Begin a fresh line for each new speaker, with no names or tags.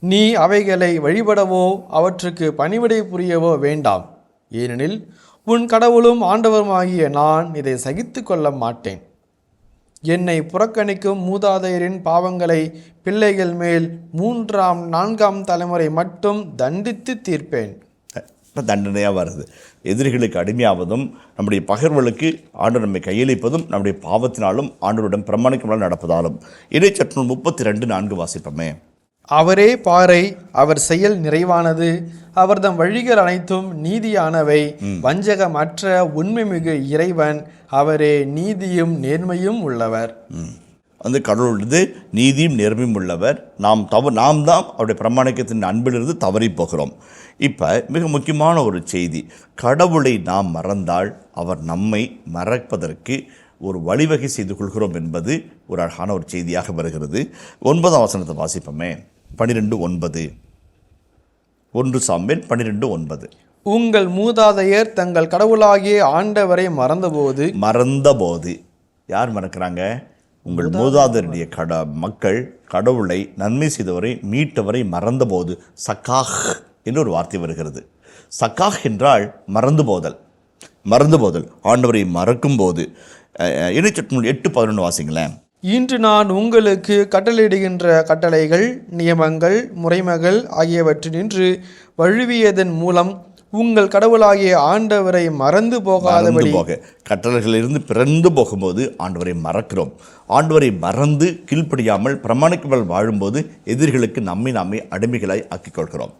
நீ அவைகளை வழிபடவோ அவற்றுக்கு பணிவிடை புரியவோ வேண்டாம். ஏனெனில் உன் கடவுளும் ஆண்டவருமாகிய நான் இதை சகித்து கொள்ள மாட்டேன். என்னை புறக்கணிக்கும் மூதாதையரின் பாவங்களை பிள்ளைகள் மேல் மூன்றாம் நான்காம் தலைமுறை மட்டும் தண்டித்து தீர்ப்பேன்.
இப்போ தண்டனையாக வருது. எதிரிகளுக்கு அடிமையாவதும் நம்முடைய பகர்வுகளுக்கு ஆண்டு நம்மை கையளிப்பதும் நம்முடைய பாவத்தினாலும் ஆண்டவரிடம் பிரமாணிக்கமாக நடப்பதாலும். இறைச்சற்று முப்பத்தி ரெண்டு நான்கு வாசிப்போமே.
அவரே பாறை அவர் செயல் நிறைவானது. அவர்தம் வழிகள் அனைத்தும் நீதியானவை. வஞ்சகமற்ற உண்மைமிகு இறைவன் அவரே நீதியும் நேர்மையும் உள்ளவர்.
வந்து கடவுளது நீதியும் நேர்மையும் உள்ளவர். நாம் தவ நாம் தான் அவருடைய பிரமாணிக்கத்தின் அன்பிலிருந்து தவறி போகிறோம். இப்போ மிக முக்கியமான ஒரு செய்தி. கடவுளை நாம் மறந்தால் அவர் நம்மை மறப்பதற்கு ஒரு வழிவகை செய்து கொள்கிறோம் என்பது ஒரு அழகான ஒரு செய்தியாக வருகிறது. ஒன்பதாம் வசனத்தை வாசிப்போமே. பன்னிரெண்டு ஒன்பது. ஒன்று சாம்பேல் பன்னிரெண்டு ஒன்பது.
உங்கள் மூதாதையர் தங்கள் கடவுளாகிய ஆண்டவரை மறந்தபோது
மறந்தபோது. யார் மறக்கிறாங்க? உங்கள் மூதாதையருடைய கட மக்கள் கடவுளை நன்மை செய்தவரை மீட்டவரை மறந்தபோது. சக்காஹ் என்று ஒரு வார்த்தை வருகிறது. சக்காஹ் என்றால் மறந்து போதல் மறந்து போதல் ஆண்டவரை மறக்கும் போது இணைச்சட்டம் எட்டு பதினொன்று வாசிங்களேன்.
இன்று நான் உங்களுக்கு கட்டளையிடுகின்ற கட்டளைகள் நியமங்கள் முறைமைகள் ஆகியவற்றினின்று வழுவியதன் மூலம் உங்கள் கடவுளாகிய ஆண்டவரை மறந்து போகாதபடி
போக. கட்டளைகளிலிருந்து பிறந்து போகும்போது ஆண்டவரை மறக்கிறோம். ஆண்டவரை மறந்து கீழ்ப்படியாமல் பிரமாணிக்காமல் வாழும்போது எதிரிகளுக்கு நம்மை நாமே அடிமைகளாய் ஆக்கிக் கொள்கிறோம்